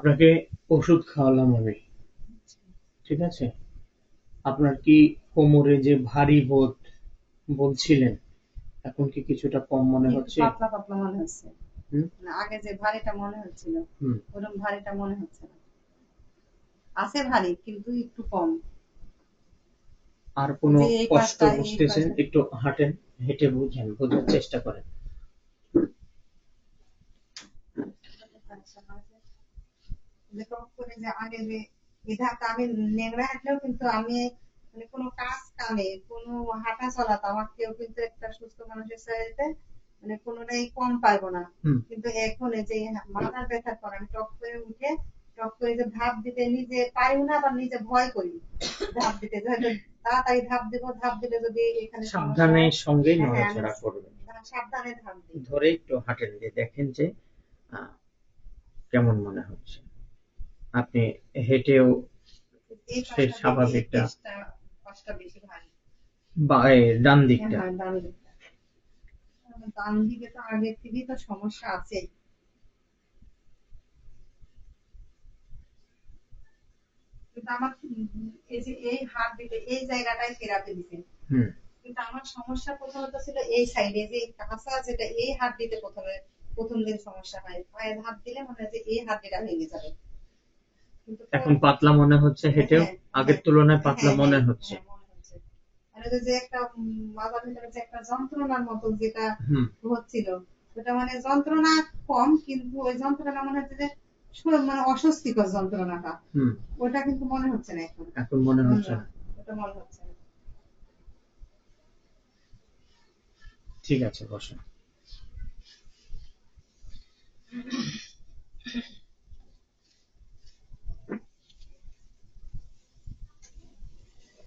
আপনাকে ওষুধ খাওয়ালাম আমি। ঠিক আছে? আপনার কি কোমরে যে ভারী বোধ বলছিলেন এখন কি কিছুটা কম মনে হচ্ছে? পাতলা পাতলা মনে হচ্ছে। হুম? আগে যে ভারীটা মনে হচ্ছিল ওরকম ভারীটা মনে হচ্ছে না। আছে ভারী কিন্তু একটু কম। আর কোনো কষ্ট বুঝতেছেন? একটু হাঁটেন হেঁটে বুঝেন বোঝার চেষ্টা করেন। আছে। যে টক করে যে আগে যে বিধাতা আমি হাঁটলেও কিন্তু আমি মানে কোনো কাজ কামে কোনো হাঁটা চলাতে আমার কেউ কিন্তু একটা সুস্থ মানুষের চাইতে মানে কোনোটাই কম পারব না। কিন্তু এখন যে মাথার ব্যথার পর আমি টক করে উঠে টক করে যে ধাপ দিতে নিজে পারিও না আবার নিজে ভয় করি। ধাপ দিতে তাড়াতাড়ি ধাপ দিব ধাপ দিলে যদি এখানে সাবধানের সঙ্গে হ্যাঁ, নড়াচড়া করবেন। সাবধানে ধাপ দিই। ধরে একটু হাঁটেন যে দেখেন যে কেমন মনে হচ্ছে। আপনি হেঁটেও সে স্বাভাবিকটা। বেশি- এই পাশটা বেশি ভারী। বা ডান দিকটা। হ্যাঁ, ডান দিকে তো আগের থেকেই তো সমস্যা আছে কিন্তু আমার এই যে এই হাত দিতে এই জায়গাটাই থেরাপি দিতে হুম। কিন্তু আমার সমস্যা প্রথমত ছিল এই সাইডে যে কাঁচা যেটা এই হাত দিতে প্রথমে প্রথম দিন সমস্যা হয়। পায়ের হাত দিলে মনে হয় যে এই হাত দিটা ভেঙে যাবে। এখন পাতলা মনে হচ্ছে হেঁটেও হ্যাঁ, আগের হ্যাঁ, তুলনায় পাতলা হ্যাঁ, মনে হচ্ছে। মনে হচ্ছে। আর ওই যে একটা মাথার ভিতরে একটা যন্ত্রণার মতো যেটা হচ্ছিল ওটা মানে যন্ত্রণা কম কিন্তু ওই যন্ত্রণা মনে হচ্ছে যে মানে অস্বস্তিকর যন্ত্রণাটা। ওটা কিন্তু মনে হচ্ছে না এখন। এখন মনে হচ্ছে। না। ওটা মনে হচ্ছে ঠিক আছে বসেন।